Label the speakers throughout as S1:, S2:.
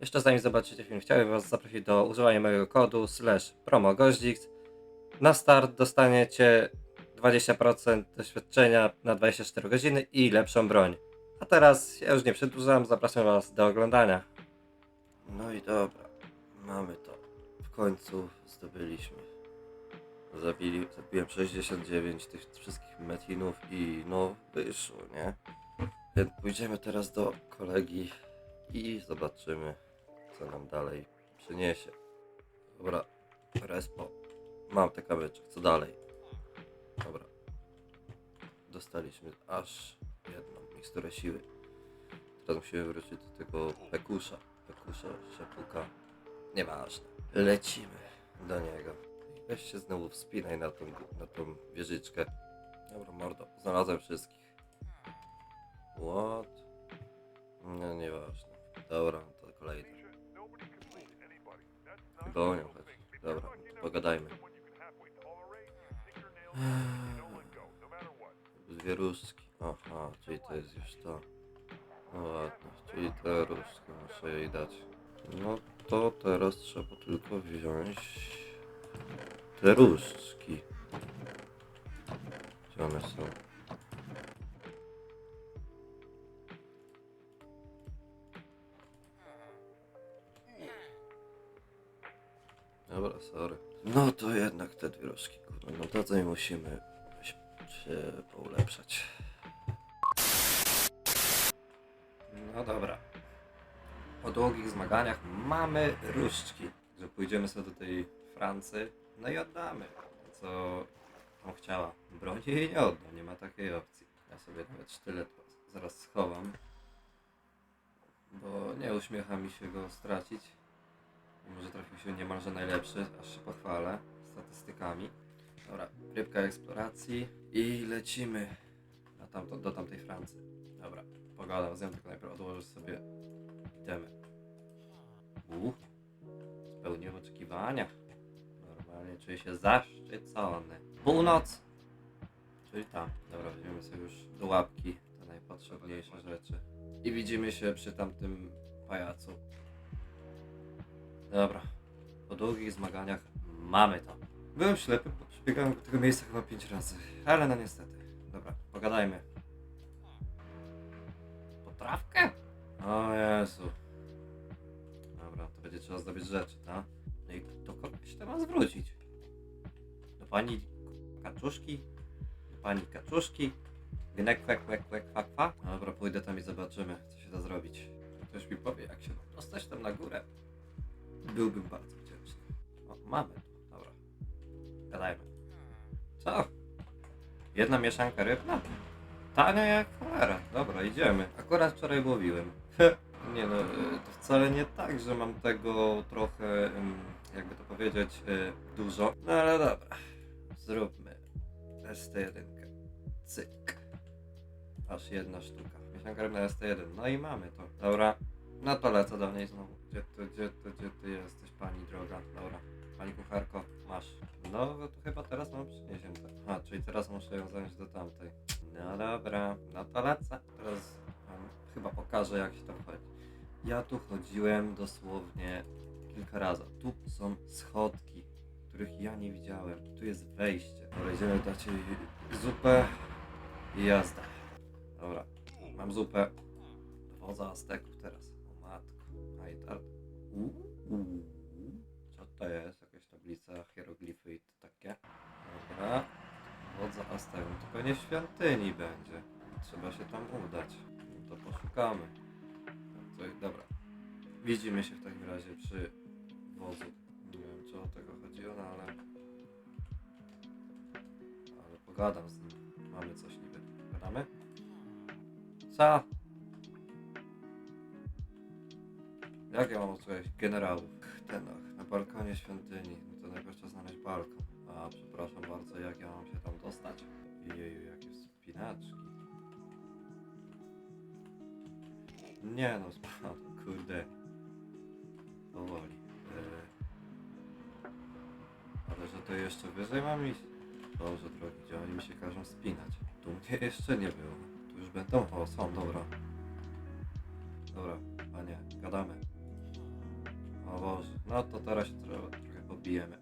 S1: Jeszcze zanim zobaczycie film, chciałbym Was zaprosić do używania mojego kodu slash promogoździks. Na start dostaniecie 20% doświadczenia na 24 godziny i lepszą broń. A teraz ja już nie przedłużam, zapraszam Was do oglądania. No i dobra, mamy to. W końcu zdobyliśmy. Zabili, zabiłem 69 tych wszystkich metinów i no wyszło, nie? Więc pójdziemy teraz do kolegi i zobaczymy, co nam dalej przyniesie. Dobra, respo. Mam te kamyczek, co dalej? Dobra. Dostaliśmy aż jedną miksturę siły. Teraz musimy wrócić do tego pekusza. Pekusza, szepuka. Nieważne. Lecimy do niego. Weź się znowu wspinaj na tą, na tą wieżyczkę. Dobra, mordo. Znalazłem wszystkich. What? No nieważne. Dobra, to kolejny. Chyba o nią chodzi. Dobra, pogadajmy. Dwie różdżki. Aha, czyli to jest już to. No ładnie, czyli te różdżki muszę jej dać. No to teraz trzeba tylko wziąć te różdżki. Gdzie one są? Dobra, sorry. No to jednak te dwie różdżki, kurwa. No to i musimy się poulepszać. No dobra. Po długich zmaganiach mamy różdżki. Że pójdziemy sobie do tej Francji, no i oddamy. Co on chciała. Broni jej nie odda, nie ma takiej opcji. Ja sobie nawet sztylet zaraz schowam. Bo nie uśmiecha mi się go stracić. Mimo, że trafił się niemalże najlepszy, aż się pochwalę statystykami. Dobra, rybka eksploracji i lecimy na tamto, do tamtej Francji. Dobra, pogadam z nią, tylko najpierw odłożę sobie itemy. Uuu, spełniłem oczekiwania. Normalnie czuję się zaszczycony. Północ! Czyli tam. Dobra, weźmiemy sobie już do łapki te najpotrzebniejsze rzeczy. I widzimy się przy tamtym pajacu. Dobra, po długich zmaganiach mamy to. Byłem ślepy, przebiegałem do tego miejsca chyba 5 razy, ale no niestety. Dobra, pogadajmy. Potrawkę? O Jezu. Dobra, to będzie trzeba zdobyć rzeczy, tak? No i do kogoś to ma zwrócić. Do pani kaczuszki? Do pani kaczuszki? Gnek, kwek, kwek, kwek, kwa, kwa? Dobra, pójdę tam i zobaczymy, co się da zrobić. Ktoś mi powie, jak się dostać tam na górę. Byłbym bardzo wdzięczny. O, mamy. Dobra. Gadajmy. Co? Jedna mieszanka rybna? Tania jak cholera. Dobra, idziemy. Akurat wczoraj łowiłem. nie no, y, to wcale nie tak, że mam tego trochę, jakby to powiedzieć, y, dużo. No ale dobra. Zróbmy ST1. Cyk. Aż jedna sztuka. Mieszanka rybna ST1. No i mamy to. Dobra. No to lecę do niej znowu. Gdzie ty, gdzie ty, gdzie ty jesteś, pani droga? Dobra. Pani kucharko, masz. No, to chyba teraz mam przyniesięte. A, czyli teraz muszę ją zanieść do tamtej. No dobra, no to lecę. Teraz wam chyba pokażę, jak się tam chodzi. Ja tu chodziłem dosłownie kilka razy. Tu są schodki, których ja nie widziałem. Tu jest wejście. Dobra, dać jej zupę i jazda. Dobra, mam zupę. Wodza Azteków teraz. Uuu. Co to jest? Jakaś tablica, hieroglify i to takie. Dobra. Wodza. To pewnie w świątyni będzie. Trzeba się tam udać. No to poszukamy. No dobra. Widzimy się w takim razie przy wozu. Nie wiem, czy o tego chodziło, no ale... Ale pogadam z nim. Mamy coś niby. Gadamy? Co? Jak ja mam odsłuchać generałów? Tenach, na balkonie świątyni. No to najpierw trzeba znaleźć balkon. A, przepraszam bardzo, jak ja mam się tam dostać? Jeju, jakie spinaczki. Nie no, spadł, kurde. Powoli. Yy. Ale że to jeszcze wyżej mam iść? Boże drogi, gdzie oni mi się każą spinać? Tu mnie jeszcze nie było. Tu już będą? O, są, dobra. Dobra, panie, gadamy. O Boże, no to teraz się trochę, trochę pobijemy.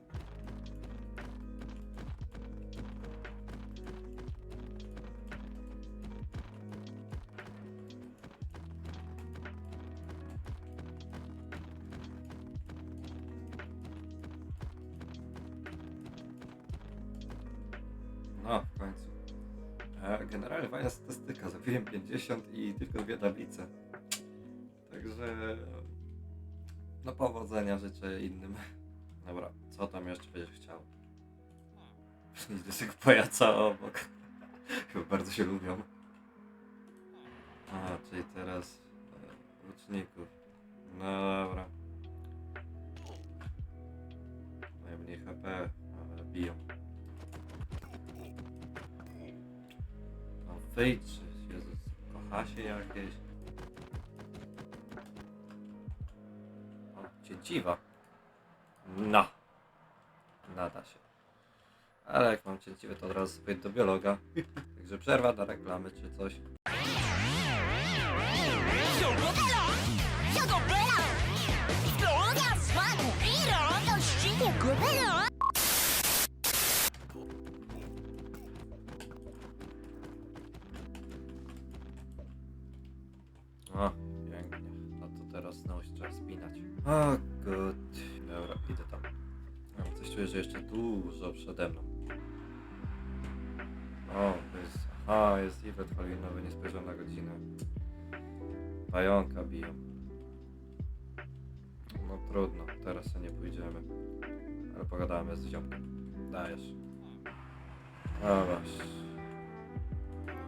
S1: No, w końcu. E, Generalnie fajna statystyka. Zabiłem 50 i tylko dwie tablice. Także. No powodzenia życzę innym. Dobra, co tam jeszcze będziesz chciał? Idę sobie pojaca obok. Chyba bardzo się lubią. A, czyli teraz e, łuczników. No dobra. Najmniej HP, ale biją. No wyjdź, Jezus, kocha się jakieś. prawdziwa. No. Nada się. Ale jak mam cięciwe, to od razu zbyt do biologa. Także przerwa na reklamy czy coś. O, pięknie. No to teraz znowu się trzeba spinać. Że jeszcze dużo przede mną. O, jest... Aha, jest event halloweenowy, nie spojrzałem na godzinę. Pająka biją. No trudno, teraz sobie nie pójdziemy. Ale pogadamy z ziomkiem. Dajesz. Dobra.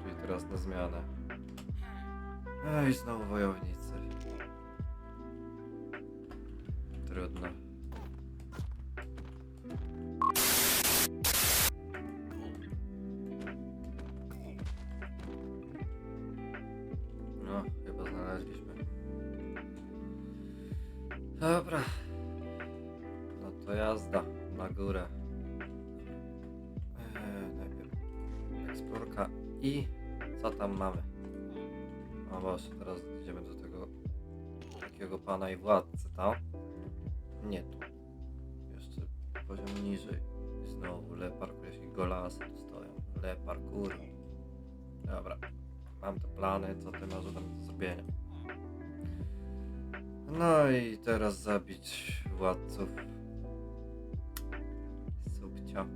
S1: Czyli teraz na zmianę. Ej, znowu wojownicy. Trudno. Dobra. No to jazda na górę. Eee, najpierw eksplorka i co tam mamy? O Boże, teraz idziemy do tego takiego pana i władcy, tam? Nie tu. Jeszcze poziom niżej. I znowu le parkour, jakieś golasy tu stoją. Le parkour. Dobra. Mam te plany, co ty masz do zrobienia. No i teraz zabić władców. Subcia.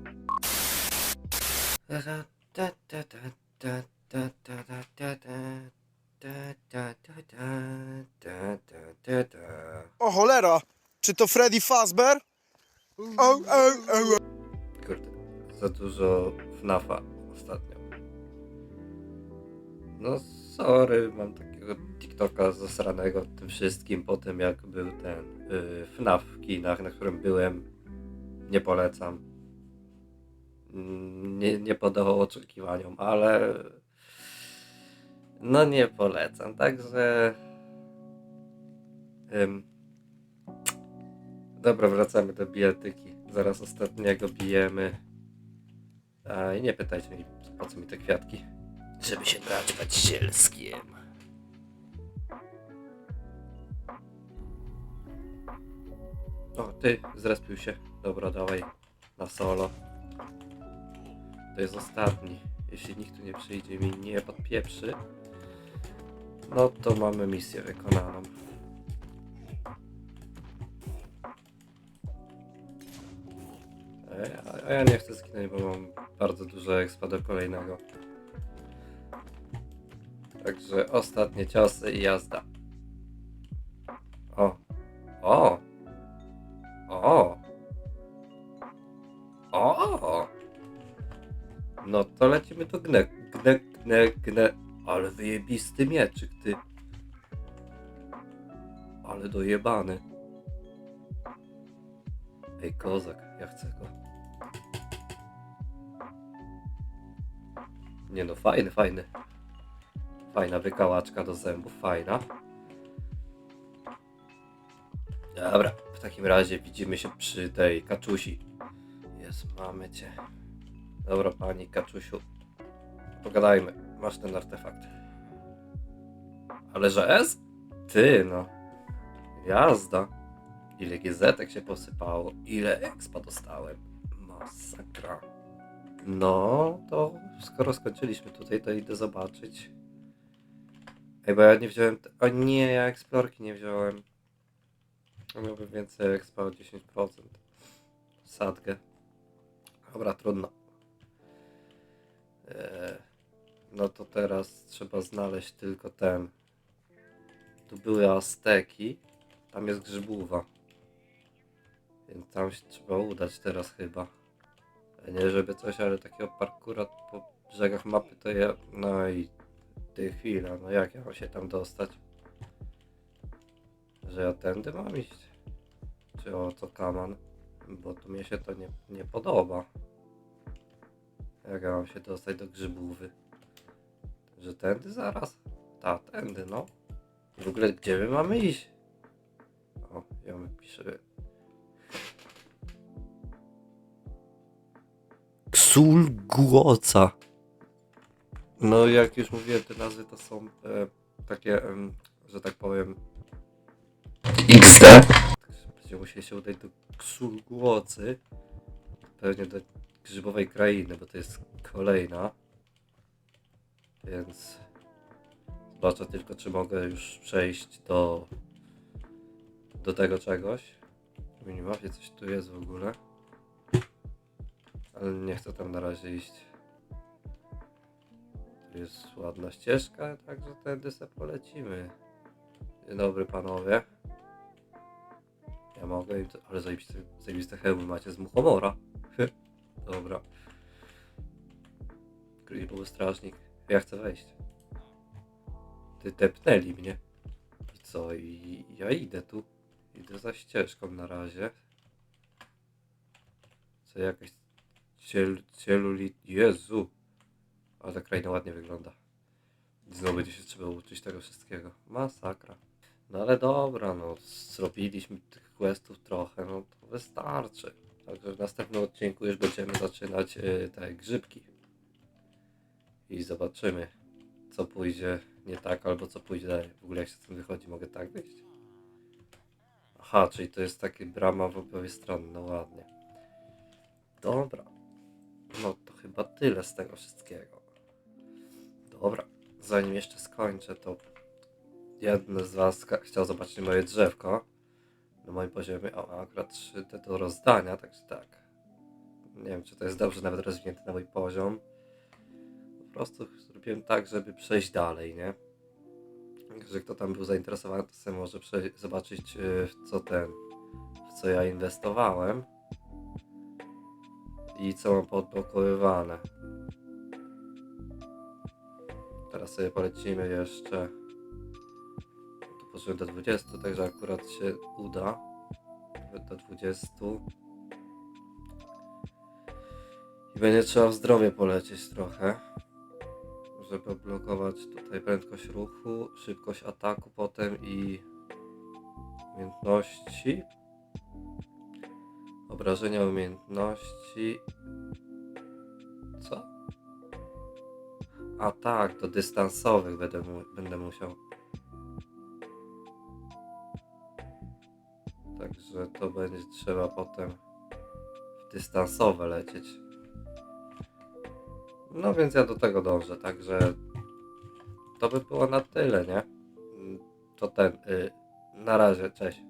S2: O cholera! Czy to Freddy Fazbear? O, o, o.
S1: Kurde, za dużo FNAFa ostatnio. No sorry, mam takiego TikToka zasranego tym wszystkim po tym jak był ten y, FNAF w kinach, na którym byłem. Nie polecam. Mm, Nie, nie oczekiwaniom, ale no nie polecam, także ym, Dobra, wracamy do bijatyki. Zaraz ostatniego bijemy. A, I nie pytajcie mnie, po co mi te kwiatki. Żeby się naćpać zielskiem. O, ty, zrespił się. Dobra, dawaj. Na solo. To jest ostatni. Jeśli nikt tu nie przyjdzie mi nie podpieprzy, no to mamy misję wykonaną. E, A ja nie chcę skinąć, bo mam bardzo dużo expa do kolejnego. Także ostatnie ciosy i jazda. O! O! O! O! No to lecimy do gne, gne, gne, gne. Ale wyjebisty mieczyk, ty. Ale dojebany. Ej, kozak, ja chcę go. Nie no, fajny, fajny. Fajna wykałaczka do zębów, fajna. Dobra, takim razie widzimy się przy tej kaczusi. Jest, mamy cię. Dobra, pani kaczusiu. Pogadajmy. Masz ten artefakt. Ale że S? Ty no. Jazda. Ile GZ się posypało, ile expa dostałem. Masakra. No, to skoro skończyliśmy tutaj, to idę zobaczyć. Ej, bo ja nie wziąłem. O nie, ja eksplorki nie wziąłem. Miałbym więcej expa o 10%. Sadgę. Dobra, trudno. Eee, no to teraz trzeba znaleźć tylko ten. Tu były Azteki. Tam jest grzybówa. Więc tam się trzeba udać teraz chyba. Nie żeby coś, ale takiego parkura po brzegach mapy to ja... No i ty chwila, no jak ja mam się tam dostać? Że ja tędy mam iść? Czy o co kaman? Bo tu mnie się to nie, nie podoba. Jak ja mam się dostać do grzybówy? Że tędy zaraz? Ta, tędy, no. W ogóle gdzie my mamy iść? O, ja my piszę. Sól Głoca. No, jak już mówiłem, te nazwy to są e, takie, em, że tak powiem. XD. Będziemy musieli się udać do Ksulgłocy. Pewnie do grzybowej krainy, bo to jest kolejna. Więc zobaczę tylko, czy mogę już przejść do do tego czegoś. W minimapie coś tu jest w ogóle. Ale nie chcę tam na razie iść. Tu jest ładna ścieżka, także tędy se polecimy. Dzień dobry panowie. Mogę. Ale zajebiste, zajebiste hełmy macie z muchomora. Dobra. Green strażnik. Ja chcę wejść. Ty tepnęli mnie. I co? I ja idę tu. Idę za ścieżką na razie. Co jakaś ciel, cieluli... Jezu! Ale ta kraina ładnie wygląda. Znowu będzie się trzeba uczyć tego wszystkiego. Masakra. No ale dobra, no zrobiliśmy questów trochę, no to wystarczy. Także w następnym odcinku już będziemy zaczynać yy, te grzybki. I zobaczymy, co pójdzie nie tak, albo co pójdzie dalej. W ogóle jak się stąd wychodzi, mogę tak wyjść? Aha, czyli to jest takie brama w obie strony, no ładnie. Dobra. No to chyba tyle z tego wszystkiego. Dobra, zanim jeszcze skończę, to jeden z Was chciał zobaczyć moje drzewko na moim poziomie. O, akurat 3D do rozdania, także tak. Nie wiem, czy to jest dobrze nawet rozwinięte na mój poziom. Po prostu zrobiłem tak, żeby przejść dalej, nie? Że kto tam był zainteresowany, to sobie może zobaczyć, yy, w co ten, w co ja inwestowałem i co mam podblokowywane. Teraz sobie polecimy jeszcze. Poszedłem do 20, także akurat się uda. Nawet Do 20. I będzie trzeba w zdrowie polecieć trochę. Żeby odblokować tutaj prędkość ruchu, szybkość ataku potem i umiejętności. Obrażenia umiejętności. Co? A tak, do dystansowych będę, będę musiał. Także to będzie trzeba potem w dystansowe lecieć. No więc ja do tego dążę, także to by było na tyle, nie? To ten. Y, na razie, cześć.